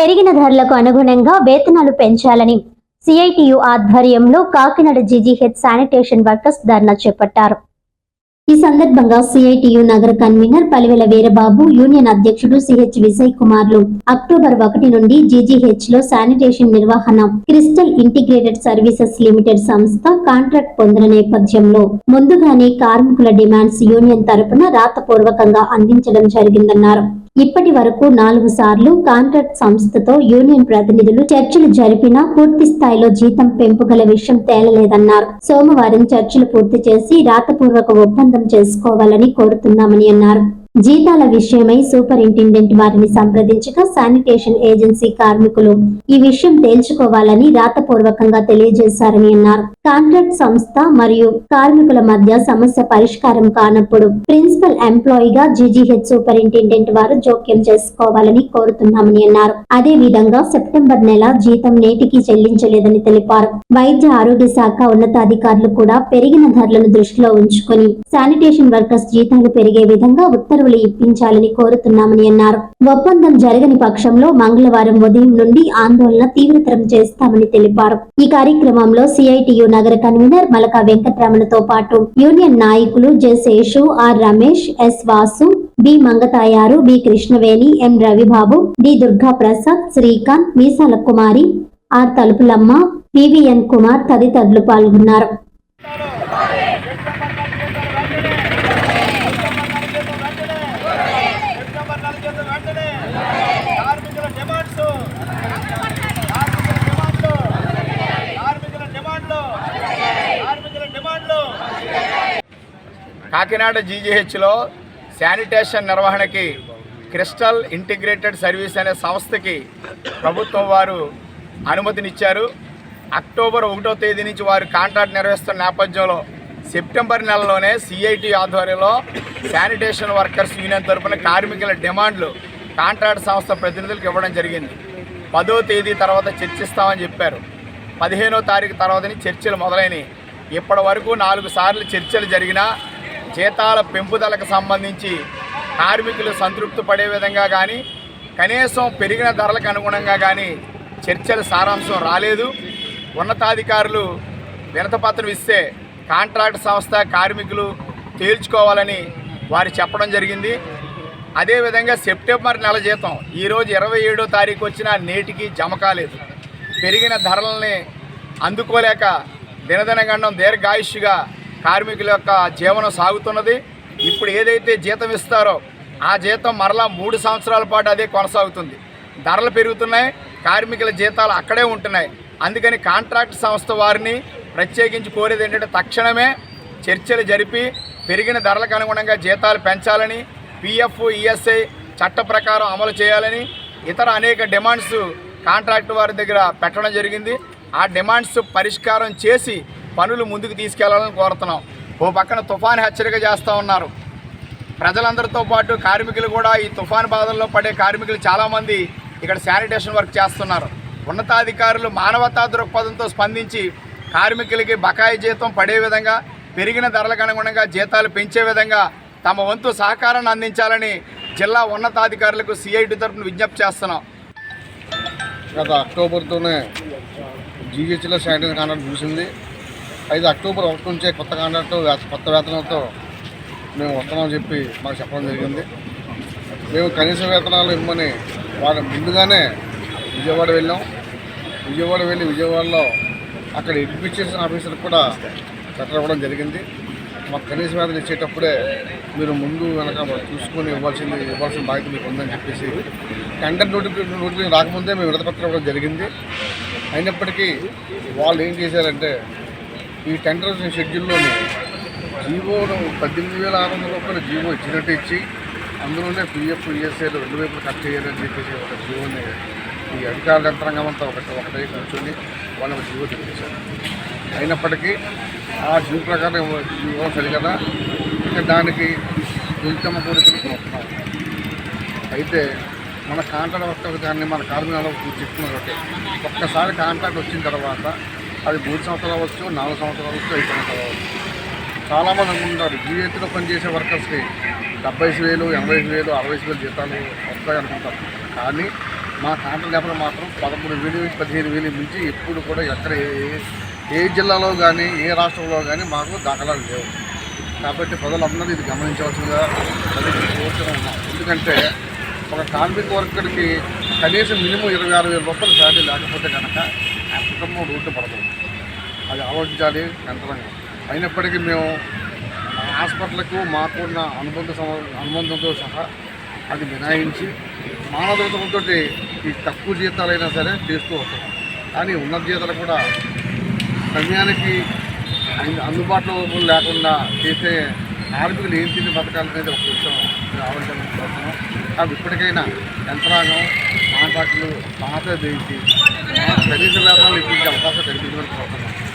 పెరిగిన ధరలకు అనుగుణంగా వేతనాలు పెంచాలని సిఐటియు ఆధ్వర్యంలో కాకినాడ జీజీహెచ్ శానిటేషన్ వర్కర్స్ ధర్నా చేపట్టారు. ఈ సందర్భంగా సిఐటియు నగర కన్వీనర్ పలివెల వీరబాబు యూనియన్ అధ్యక్షుడు సిహెచ్ విజయ్ కుమార్లు అక్టోబర్ ఒకటి నుండి జీజీహెచ్లో శానిటేషన్ నిర్వహణ క్రిస్టల్ ఇంటిగ్రేటెడ్ సర్వీసెస్ లిమిటెడ్ సంస్థ కాంట్రాక్ట్ పొందిన నేపథ్యంలో ముందుగానే కార్మికుల డిమాండ్స్ యూనియన్ తరపున రాతపూర్వకంగా అందించడం జరిగిందన్నారు. ఇప్పటి వరకు నాలుగు సార్లు కాంట్రాక్ట్ సంస్థతో యూనియన్ ప్రతినిధులు చర్చలు జరిపినా పూర్తి స్థాయిలో జీతం పెంపు గల విషయం తేలలేదన్నారు. సోమవారం చర్చలు పూర్తి చేసి రాతపూర్వక ఒప్పందం చేసుకోవాలని కోరుతున్నామని అన్నారు. జీతాల విషయమై సూపరింటెండెంట్ వారిని సంప్రదించగా శానిటేషన్ ఏజెన్సీ కార్మికులు ఈ విషయం తేల్చుకోవాలని రాతపూర్వకంగా తెలియజేశారని అన్నారు. కాంట్రాక్ట్ సంస్థ మరియు కార్మికుల మధ్య సమస్య పరిష్కారం కానప్పుడు ప్రిన్సిపల్ ఎంప్లాయీగా జీజీహెచ్ సూపరింటెండెంట్ వారు జోక్యం చేసుకోవాలని కోరుతున్నామని అన్నారు. అదే విధంగా సెప్టెంబర్ నెల జీతం నేటికి చెల్లించలేదని తెలిపారు. వైద్య ఆరోగ్య శాఖ ఉన్నతాధికారులు కూడా పెరిగిన ధరలను దృష్టిలో ఉంచుకొని శానిటేషన్ వర్కర్స్ జీతాలు పెరిగే విధంగా ఉత్తర్వులు ఇప్పించాలని కోరుతున్నామని అన్నారు. ఒప్పందం జరగని పక్షంలో మంగళవారం ఉదయం నుండి ఆందోళన తీవ్రతరం చేస్తామని తెలిపారు. ఈ కార్యక్రమంలో సిఐటియు నగర కన్వీనర్ మలక వెంకటరమణతో పాటు యూనియన్ నాయకులు J Seshu R Ramesh S Vasu B Mangatayaru B Krishnaveni M Ravibabu D Durga Prasad Srikanth Meesala Kumari R Talupulamma PVN Kumar తదితరులు పాల్గొన్నారు సెప్టెంబర్ నెల జీతం వెంటనే కార్మికుల డిమాండ్స్ కార్మికుల డిమాండ్లు కార్మికుల డిమాండ్లు కార్మికుల డిమాండ్లు కాకినాడ జీజీహెచ్లో శానిటేషన్ నిర్వహణకి క్రిస్టల్ ఇంటిగ్రేటెడ్ సర్వీస్ అనే సంస్థకి ప్రభుత్వం వారు అనుమతినిచ్చారు. అక్టోబర్ ఒకటో తేదీ నుంచి వారు కాంట్రాక్ట్ నిర్వహిస్తున్న నేపథ్యంలో సెప్టెంబర్ నెలలోనే సిఐటి ఆధ్వర్యంలో శానిటేషన్ వర్కర్స్ యూనియన్ తరపున కార్మికుల డిమాండ్లు కాంట్రాక్ట్ సంస్థ ప్రతినిధులకు ఇవ్వడం జరిగింది. పదో తేదీ తర్వాత చర్చిస్తామని చెప్పారు. పదిహేనో తారీఖు తర్వాతని చర్చలు మొదలైనవి ఇప్పటి వరకు నాలుగు సార్లు చర్చలు జరిగినా జీతాల పెంపుదలకు సంబంధించి కార్మికులు సంతృప్తి పడే విధంగా కానీ కనీసం పెరిగిన ధరలకు అనుగుణంగా కానీ చర్చల సారాంశం రాలేదు. ఉన్నతాధికారులు వినతపత్రం ఇస్తే కాంట్రాక్ట్ సంస్థ కార్మికులు తేల్చుకోవాలని వారు చెప్పడం జరిగింది. అదేవిధంగా సెప్టెంబర్ నెల జీతం ఈరోజు ఇరవై ఏడో తారీఖు వచ్చిన నేటికి జమ కాలేదు. పెరిగిన ధరలని అందుకోలేక దినదినగండం దీర్ఘాయుష్గా కార్మికుల యొక్క జీవనం సాగుతున్నది. ఇప్పుడు ఏదైతే జీతం ఇస్తారో ఆ జీతం మరలా మూడు సంవత్సరాల పాటు అదే కొనసాగుతుంది. ధరలు పెరుగుతున్నాయి కార్మికుల జీతాలు అక్కడే ఉంటున్నాయి. అందుకని కాంట్రాక్ట్ సంస్థ వారిని ప్రత్యేకించి కోరేది ఏంటంటే తక్షణమే చర్చలు జరిపి పెరిగిన ధరలకు అనుగుణంగా జీతాలు పెంచాలని పిఎఫ్ ఈఎస్ఐ చట్ట ప్రకారం అమలు చేయాలని ఇతర అనేక డిమాండ్స్ కాంట్రాక్ట్ వారి దగ్గర పెట్టడం జరిగింది. ఆ డిమాండ్స్ పరిష్కారం చేసి పనులు ముందుకు తీసుకెళ్ళాలని కోరుతున్నాం. ఓ పక్కన తుఫాను హెచ్చరిక చేస్తూ ఉన్నారు. ప్రజలందరితో పాటు కార్మికులు కూడా ఈ తుఫాను బాధల్లో పడే కార్మికులు చాలామంది ఇక్కడ శానిటేషన్ వర్క్ చేస్తున్నారు. ఉన్నతాధికారులు మానవతా దృక్పథంతో స్పందించి కార్మికులకి బకాయి జీతం పడే విధంగా పెరిగిన ధరలకు అనుగుణంగా జీతాలు పెంచే విధంగా తమ వంతు సహకారాన్ని అందించాలని జిల్లా ఉన్నతాధికారులకు సిఐటి తరఫున విజ్ఞప్తి చేస్తున్నాం. గత అక్టోబర్తోనే జీహెచ్లో శానిటైజర్ కాంట్రాక్ట్ చూసింది. ఐదు అక్టోబర్ ఒకటి నుంచే కొత్త కాంట్రాక్ట్ కొత్త వేతనంతో మేము వస్తున్నామని చెప్పి మాకు చెప్పడం జరిగింది. మేము కనీస వేతనాలు ఇవ్వమని వారు ముందుగానే విజయవాడ వెళ్ళాం. విజయవాడ వెళ్ళి విజయవాడలో అక్కడ ఎడ్యుకేషన్ ఆఫీసర్ కూడా లెటర్ ఇవ్వడం జరిగింది. మాకు కనీస వేతనం ఇచ్చేటప్పుడే మీరు ముందు వెనక చూసుకొని ఇవ్వాల్సింది ఇవ్వాల్సిన బాధ్యత మీకు ఉందని చెప్పేసి టెండర్ నోటిఫికేషన్ నోటిఫికేషన్ రాకముందే మేము విడతపత్రం ఇవ్వడం జరిగింది. అయినప్పటికీ వాళ్ళు ఏం చేశారంటే ఈ టెండర్ షెడ్యూల్లోని జీవోను పద్దెనిమిది వేల ఆరు వందల రూపాయలు జీవో ఇచ్చినట్టు ఇచ్చి అందులోనే పిఎఫ్ ఈఎస్ఐలు రెండు వైపులు కట్ చేయాలని చెప్పేసి ఒక జీవోని ఈ అధికార యంత్రాంగం అంతా ఒకటి ఒకటే కూర్చొని వాళ్ళకి ఒక జీవో తెప్పించారు అయినప్పటికీ ఆ జీవో ప్రకారం జీవో సరిగదా ఇంకా దానికి దుర్గమ్మ కోరికలు వస్తున్నాం అయితే మన కాంట్రాక్ట్ వర్కర్ దాన్ని మన కార్మికులు చెప్తున్నారు ఒకటి ఒక్కసారి కాంట్రాక్ట్ వచ్చిన తర్వాత అది మూడు సంవత్సరాలు అవ్వచ్చు నాలుగు సంవత్సరాలు అవ్వచ్చు ఐదు సంవత్సరాలు అవ్వచ్చు. చాలామంది అనుకుంటారు జీవితంలో పనిచేసే వర్కర్స్కి డెబ్బై ఐదు వేలు ఎనభై ఐదు వేలు అరవై ఐదు వేలు జీతాలు వస్తాయి అనుకుంటారు. కానీ మా కాంట్రాక్ట్ లేబర్ మాత్రం పదమూడు వేలు నుంచి పదిహేను వేలు మించి ఎప్పుడు కూడా ఎక్కడ ఏ- ఏ జిల్లాలో కానీ ఏ రాష్ట్రంలో కానీ మాకు దాఖలాలు లేవు. కాబట్టి ప్రజలందరూ ఇది గమనించవలసిందిగా కోరుతున్నాం ఎందుకంటే ఒక కార్మిక వర్కర్కి కనీసం మినిమం ఇరవై ఆరు వేల రూపాయలు శాలరీ లేకపోతే కనుక ఆ కుటుంబం రోడ్డు పడదు. అది ఆలోచించాలి యంత్రంగా అయినప్పటికీ మేము హాస్పిటల్కు హాస్పిటల్కు మాకున్న అనుబంధ అనుబంధంతో సహా అది మినాయించి మానవతంతో ఈ తక్కువ జీతాలైనా సరే చేస్తూ వస్తాం. కానీ ఉన్నత జీతాలు కూడా సమయానికి అందుబాటులో లేకుండా చేసే కార్మికులు ఏం తిని బతకాలనేది ఒక విషయం రావడం ఆలోచించాలనుకుంటున్నాం కాబట్టి ఇప్పటికైనా యంత్రాంగం కాంట్రాక్టులు పాత వేసి కనీస వేతనాలు ఇప్పించే అవకాశం కల్పించమని కోరుతున్నాం